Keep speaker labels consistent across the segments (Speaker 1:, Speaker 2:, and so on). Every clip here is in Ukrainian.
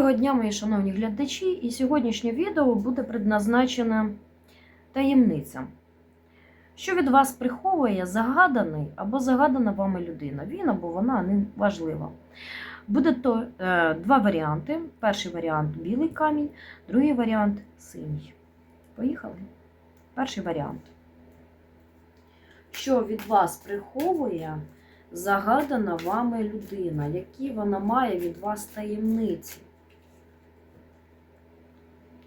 Speaker 1: Доброго дня, мої шановні глядачі, і сьогоднішнє відео буде предназначене таємницям. Що від вас приховує загаданий або загадана вами людина? Він або вона не важлива. Буде то е, два варіанти. Перший варіант білий камінь, другий варіант синій. Поїхали. Перший варіант. Що від вас приховує загадана вами людина? Які вона має від вас таємниці?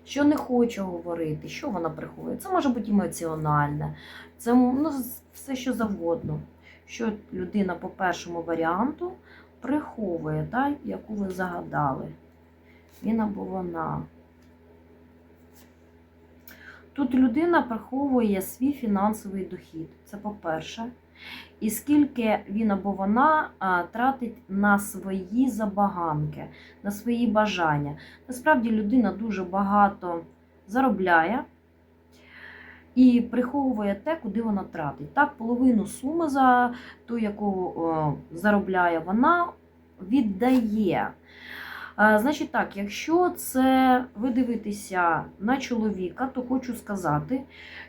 Speaker 1: Що не хоче говорити, що вона приховує? Це може бути емоціональне, це ну, все що завгодно. Що людина по першому варіанту приховує, та, яку ви загадали. Він або вона. Тут людина приховує свій фінансовий дохід. Це по-перше. І скільки він або вона тратить на свої забаганки, на свої бажання. Насправді людина дуже багато заробляє і приховує те, куди вона тратить. Так, половину суми за ту, яку заробляє, вона віддає. Значить так, якщо це ви дивитеся на чоловіка, то хочу сказати,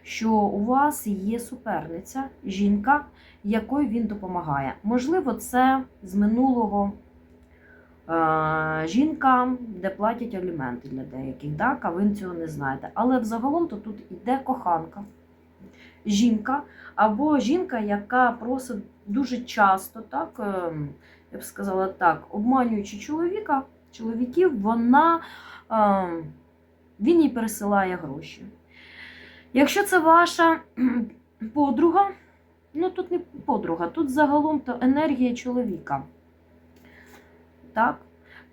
Speaker 1: що у вас є суперниця, жінка, якою він допомагає. Можливо, це з минулого жінка, де платять аліменти для деяких, так, а ви цього не знаєте. Але взагалом то тут іде коханка, жінка, або жінка, яка просить дуже часто, так, е, я б сказала так, обманюючи чоловіка чоловіків, вона, він їй пересилає гроші. Якщо це ваша подруга, ну тут не подруга, тут загалом то енергія чоловіка. Так?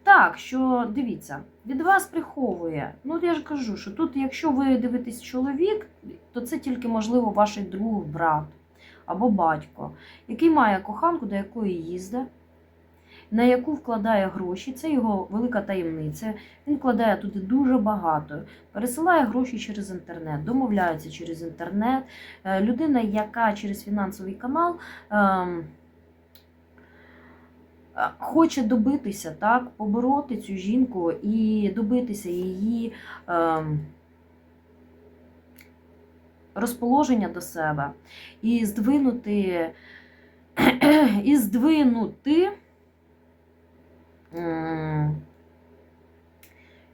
Speaker 1: Так, що дивіться, від вас приховує. Ну, я ж кажу, що тут, якщо ви дивитесь чоловік, то це тільки, можливо, ваш друг, брат або батько, який має коханку, до якої їздить на яку вкладає гроші, це його велика таємниця. Він вкладає туди дуже багато, пересилає гроші через інтернет, домовляється через інтернет. Е, людина, яка через фінансовий канал. Ем, е, Хоче добитися, так, побороти цю жінку і добитися її е, розположення до себе, і здвинути, і здвинути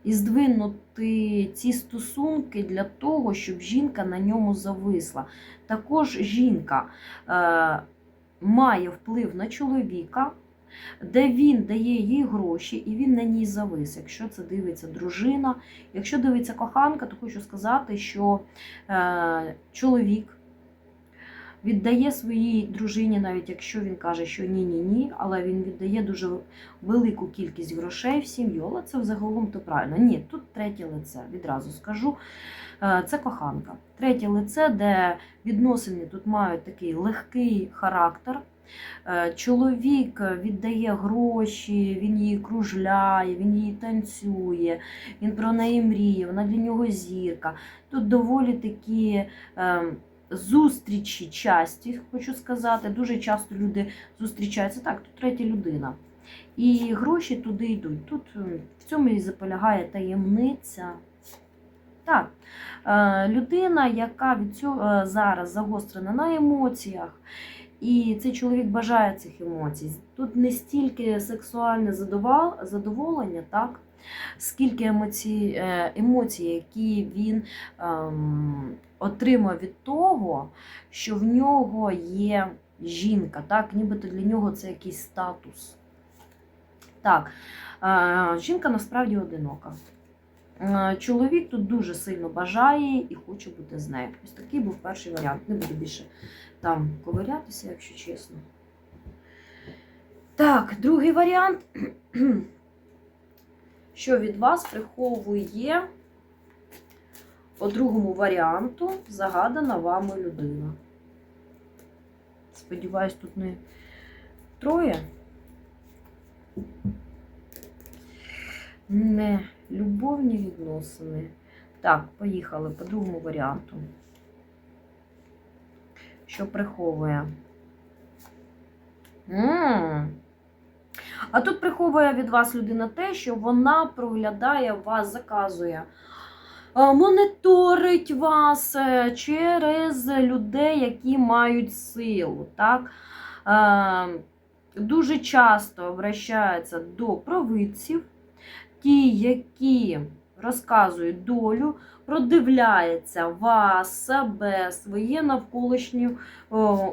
Speaker 1: і здвинути ці стосунки для того, щоб жінка на ньому зависла. Також жінка е, має вплив на чоловіка, де він дає їй гроші, і він на ній завис. Якщо це дивиться дружина, якщо дивиться коханка, то хочу сказати, що е, чоловік віддає своїй дружині, навіть якщо він каже, що ні-ні ні, але він віддає дуже велику кількість грошей в сім'ю. Але це взагалом то правильно. Ні, тут третє лице, відразу скажу. Е, це коханка. Третє лице, де відносини тут мають такий легкий характер. Е, чоловік віддає гроші, він її кружляє, він її танцює, він про неї мріє, вона для нього зірка. Тут доволі такі ем, зустрічі часті, хочу сказати. Дуже часто люди зустрічаються. Так, тут третя людина. І гроші туди йдуть. Тут в цьому і заполягає таємниця. Так, е, людина, яка від цього е, зараз загострена на емоціях, і цей чоловік бажає цих емоцій. Тут не стільки сексуальне задоволення, так, скільки емоцій, е, емоцій, які він ем, отримує від того, що в нього є жінка, так, нібито для нього це якийсь статус. Так, е, жінка насправді одинока. Е, чоловік тут дуже сильно бажає і хоче бути з нею. Ось такий був перший варіант. Не буду більше там ковирятися, якщо чесно. Так, другий варіант що від вас приховує по другому варіанту загадана вами людина. Сподіваюсь, тут не троє. Не любовні відносини. Так, поїхали по другому варіанту. Що приховує? М -м -м. А тут приховує від вас людина те, що вона проглядає вас, заказує. Моніторить вас е, через людей, які мають силу. Так? Дуже часто обращаються до провидців, ті, які розказують долю, продивляється вас, себе, своє навколишнє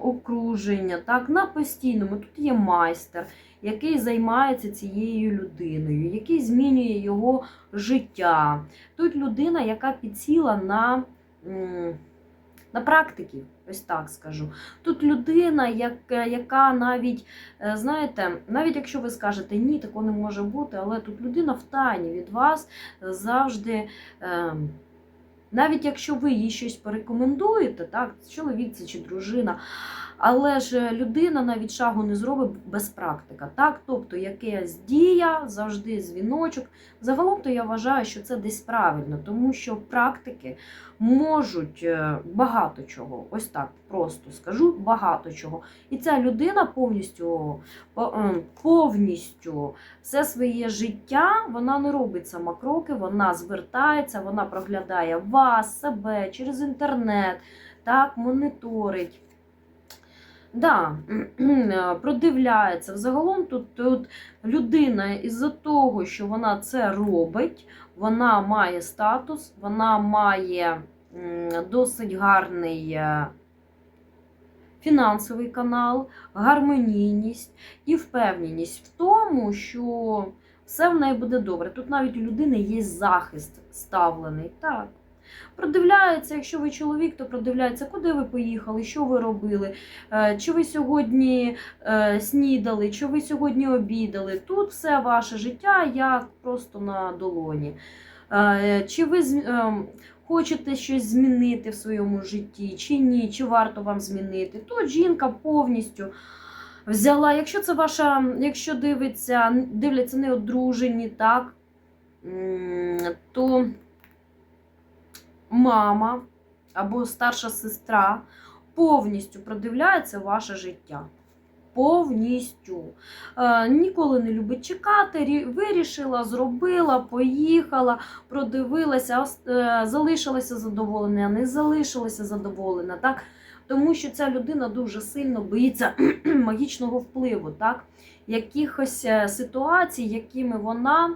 Speaker 1: окруження. Так, на постійному тут є майстер, який займається цією людиною, який змінює його життя. Тут людина, яка підсіла на, на практиків, ось так скажу. Тут людина, як- яка навіть, е, знаєте, навіть якщо ви скажете ні, такого не може бути, але тут людина в тайні від вас завжди. е, навіть якщо ви їй щось порекомендуєте, так, чоловік це чи дружина, але ж людина навіть шагу не зробить без практика. Так? Тобто якась дія, завжди дзвіночок. Загалом то я вважаю, що це десь правильно, тому що практики можуть е, багато чого. Ось так просто скажу багато чого. І ця людина повністю, е, повністю все своє життя вона не робить сама кроки, вона звертається, вона проглядає вас, себе через інтернет, так, моніторить. Да, продивляється. Взагалом тут, тут людина із-за того, що вона це робить, вона має статус, вона має досить гарний е, фінансовий канал, гармонійність і впевненість в тому, що все в неї буде добре. Тут навіть у людини є захист ставлений. Так. Продивляється, якщо ви чоловік, то продивляється, куди ви поїхали, що ви робили, е, чи ви сьогодні е, снідали, чи ви сьогодні обідали. Тут все ваше життя як просто на долоні. Е, Чи ви хочете щось змінити в своєму житті, чи ні, чи варто вам змінити? Тут жінка повністю взяла, якщо це ваша, якщо дивиться, дивляться неодружені, так, то мама або старша сестра повністю продивляється ваше життя. Повністю. Е, ніколи не любить чекати, рі- вирішила, зробила, поїхала, продивилася, е, залишилася задоволена, не залишилася задоволена. Так? Тому що ця людина дуже сильно боїться магічного впливу, так? якихось е, ситуацій, якими вона,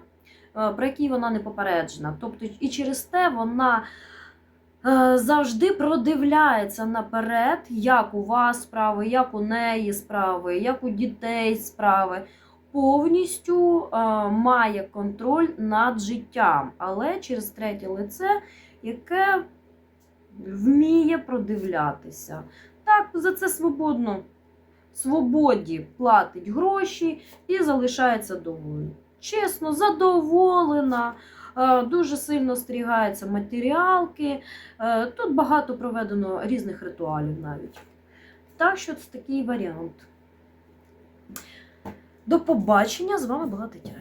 Speaker 1: е, про які вона не попереджена. Тобто, і через те вона завжди продивляється наперед, як у вас справи, як у неї справи, як у дітей справи. Повністю е, має контроль над життям, але через третє лице, яке вміє продивлятися. Так, за це свободно. Свободі платить гроші і залишається доволі. Чесно, задоволена, е, дуже сильно стрігаються матеріалки. Е, Тут багато проведено різних ритуалів навіть. Так що це такий варіант. До побачення! З вами була Тетяна.